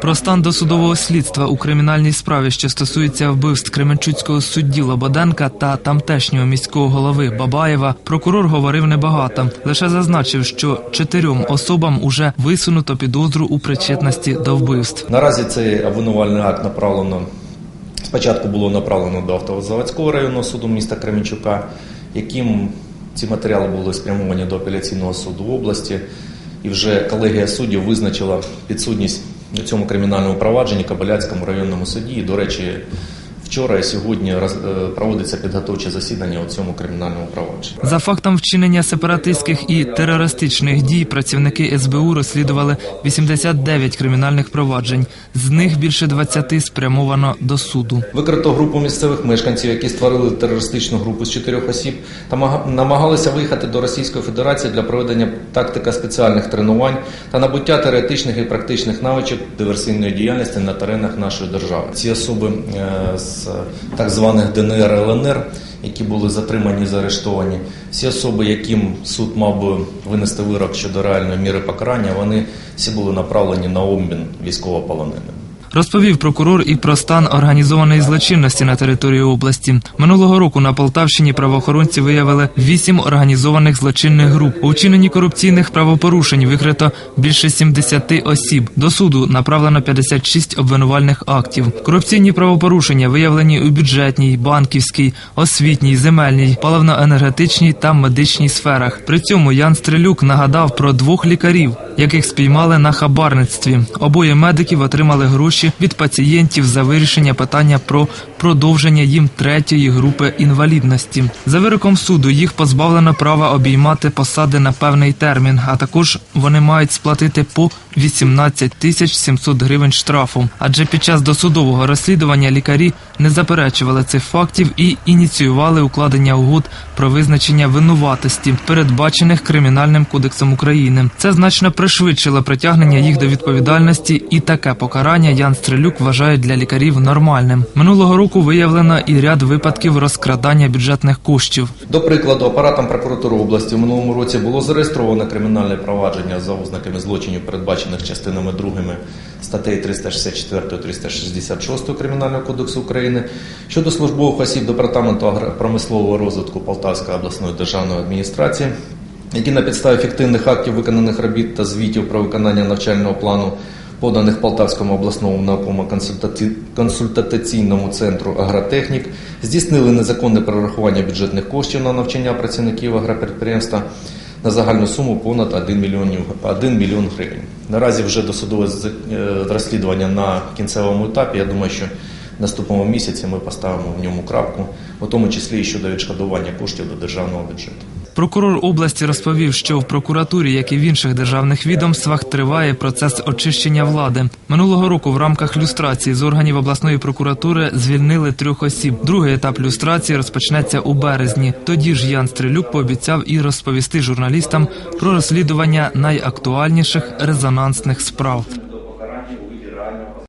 Про стан досудового слідства у кримінальній справі, що стосується вбивств Кременчуцького судді Лободенка та тамтешнього міського голови Бабаєва, прокурор говорив небагато. Лише зазначив, що чотирьом особам уже висунуто підозру у причетності до вбивств. Наразі цей обвинувальний акт направлено спочатку було направлено до автозаводського районного суду міста Кременчука, яким ці матеріали були спрямовані до апеляційного суду області, і вже колегія суддів визначила підсудність у цьому кримінальному провадженні Кабаляцькому районному суді. І, до речі, вчора і сьогодні е, проводиться підготовче засідання у цьому кримінальному провадженні. За фактом вчинення сепаратистських і терористичних дій працівники СБУ розслідували 89 кримінальних проваджень. З них більше 20 спрямовано до суду. Викрито групу місцевих мешканців, які створили терористичну групу з чотирьох осіб та намагалися виїхати до Російської Федерації для проведення тактика спеціальних тренувань та набуття теоретичних і практичних навичок диверсійної діяльності на теренах нашої держави. Ці особи е, з так званих ДНР ЛНР, які були затримані, заарештовані, всі особи, яким суд мав би винести вирок щодо реальної міри покарання, вони всі були направлені на обмін військовополоненими. Розповів прокурор і про стан організованої злочинності на території області. Минулого року на Полтавщині правоохоронці виявили вісім організованих злочинних груп. У вчиненні корупційних правопорушень викрито більше 70 осіб. До суду направлено 56 обвинувальних актів. Корупційні правопорушення виявлені у бюджетній, банківській, освітній, земельній, паливно-енергетичній та медичній сферах. При цьому Ян Стрелюк нагадав про двох лікарів, яких спіймали на хабарництві. Обоє медиків отримали гроші від пацієнтів за вирішення питання про продовження їм третьої групи інвалідності. За вироком суду їх позбавлено права обіймати посади на певний термін, а також вони мають сплатити по 18 тисяч 700 гривень штрафу. Адже під час досудового розслідування лікарі не заперечували цих фактів і ініціювали укладення угод про визначення винуватості, передбачених кримінальним кодексом України. Це значно пришвидшило притягнення їх до відповідальності, і таке покарання Ян Стрелюк вважає для лікарів нормальним. Минулого року виявлено і ряд випадків розкрадання бюджетних коштів. До прикладу, апаратом прокуратури області в минулому році було зареєстровано кримінальне провадження за ознаками злочинів, передбачених частинами 2 статей 364-366 Кримінального кодексу України щодо службових осіб Департаменту агропромислового розвитку Полтавської обласної державної адміністрації, які на підставі фіктивних актів виконаних робіт та звітів про виконання навчального плану поданих Полтавському обласному науково-консультаційному центру агротехнік, здійснили незаконне перерахування бюджетних коштів на навчання працівників агропідприємства на загальну суму понад 1 мільйон, 1 мільйон гривень. Наразі вже досудове е, розслідування на кінцевому етапі. Я думаю, що в наступному місяці ми поставимо в ньому крапку, у тому числі і щодо відшкодування коштів до державного бюджету. Прокурор області розповів, що в прокуратурі, як і в інших державних відомствах, триває процес очищення влади. Минулого року в рамках люстрації з органів обласної прокуратури звільнили трьох осіб. Другий етап люстрації розпочнеться у березні. Тоді ж Ян Стрелюк пообіцяв і розповісти журналістам про розслідування найактуальніших резонансних справ.